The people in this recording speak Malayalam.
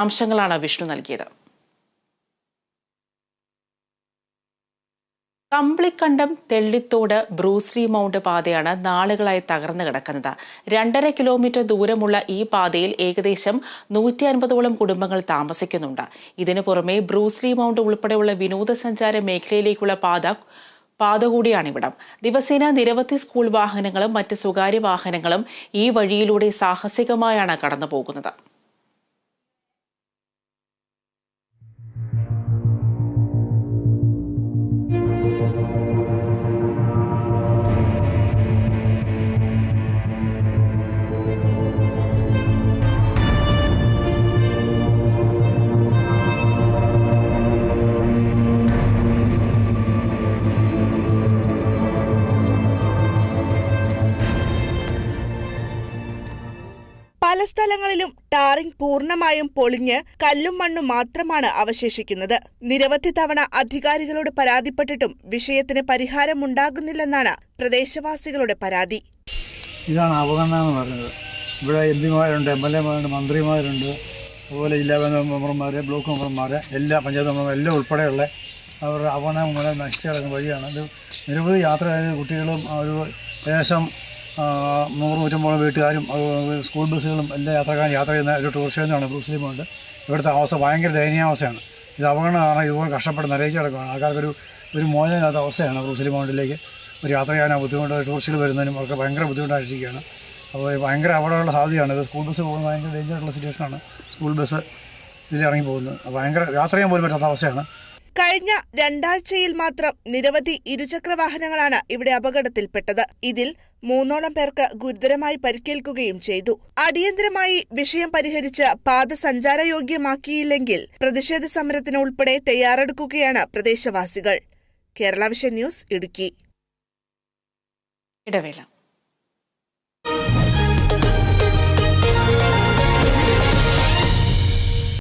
അംശങ്ങളാണ് വിഷ്ണു നൽകിയത്. കമ്പിളിക്കണ്ടം തെള്ളിത്തോട് ബ്രൂസ്ലി മൗണ്ട് പാതയാണ് നാളുകളായി തകർന്നു കിടക്കുന്നത്. രണ്ടര കിലോമീറ്റർ ദൂരമുള്ള ഈ പാതയിൽ ഏകദേശം നൂറ്റി അൻപതോളം കുടുംബങ്ങൾ താമസിക്കുന്നുണ്ട്. ഇതിനു പുറമെ ബ്രൂസ്ലി മൗണ്ട് ഉൾപ്പെടെയുള്ള വിനോദസഞ്ചാര മേഖലയിലേക്കുള്ള പാത പാത കൂടിയാണിവിടം. ദിവസേന നിരവധി സ്കൂൾ വാഹനങ്ങളും മറ്റ് സ്വകാര്യ വാഹനങ്ങളും ഈ വഴിയിലൂടെ സാഹസികമായാണ് കടന്നുപോകുന്നത്. പല സ്ഥലങ്ങളിലും ടാറിംഗ് പൂർണമായും പൊളിഞ്ഞ് കല്ലും മണ്ണും മാത്രമാണ് അവശേഷിക്കുന്നത്. നിരവധി തവണ അധികാരികളോട് പരാതിപ്പെട്ടിട്ടും വിഷയത്തിന് പരിഹാരമുണ്ടാകുന്നില്ലെന്നാണ് പ്രദേശവാസികളുടെ പരാതി. ഇതാണ് അവഗണന എന്ന് പറയുന്നത്. ഇവിടെ എം പിമാരുണ്ട് എം എൽ എമാരുണ്ട് മന്ത്രിമാരുണ്ട് അതുപോലെ ജില്ലാ മെമ്പർമാർ ബ്ലോക്ക് മെമ്പർമാർ എല്ലാ പഞ്ചായത്ത് മെമ്പർമാർ എല്ലാം ഉൾപ്പെടെയുള്ള അവരുടെ അവഗണന മൂലം നശിച്ചു വഴിയാണ്. ഇത് നിരവധി യാത്ര കുട്ടികളും ഒരു ഏകദേശം നൂറ് നൂറ്റമ്പോളം വീട്ടുകാരും സ്കൂൾ ബസ്സുകളും എല്ലാ യാത്രക്കാരും യാത്ര ചെയ്യുന്ന ഒരു ടൂറിസ്റ്റ് തന്നെയാണ് ബ്രൂസ്ലിമുണ്ട്. ഇവിടുത്തെ അവസ്ഥ ഭയങ്കര ദയനീയാവസ്ഥയാണ്. ഇത് അവഗണന കാരണം ഇതുപോലെ കഷ്ടപ്പെട്ട് നിറയിച്ച് കിടക്കുകയാണ്. ആൾക്കാർക്കൊരു ഒരു മോചനമില്ലാത്ത അവസ്ഥയാണ് ബ്രൂസ്ലി മൗണ്ടിലേക്ക് ഒരു യാത്ര ചെയ്യാൻ ബുദ്ധിമുട്ട് ടൂറിസ്റ്റുകൾ വരുന്നതിനും ഒക്കെ ഭയങ്കര ബുദ്ധിമുട്ടായിട്ടിരിക്കുകയാണ്. അപ്പോൾ ഭയങ്കര അപകടമുള്ള സാധ്യതയാണ്. ഇത് സ്കൂൾ ബസ് പോകുന്നത് ഭയങ്കര ഡേഞ്ചറുള്ള സിറ്റുവേഷനാണ് സ്കൂൾ ബസ് ഇതിൽ ഇറങ്ങി പോകുന്നത്. ഭയങ്കര യാത്ര ചെയ്യാൻ പോലും പറ്റാത്ത അവസ്ഥയാണ്. കഴിഞ്ഞ രണ്ടാഴ്ചയിൽ മാത്രം നിരവധി ഇരുചക്ര വാഹനങ്ങളാണ് ഇവിടെ അപകടത്തിൽപ്പെട്ടത്. ഇതിൽ മൂന്നോളം പേർക്ക് ഗുരുതരമായി പരിക്കേൽക്കുകയും ചെയ്തു. അടിയന്തരമായി വിഷയം പരിഹരിച്ച് പാത സഞ്ചാരയോഗ്യമാക്കിയില്ലെങ്കിൽ പ്രതിഷേധ സമരത്തിന് ഉൾപ്പെടെ തയ്യാറെടുക്കുകയാണ് പ്രദേശവാസികൾ. Kerala vision news Idukki. ഇടവേള.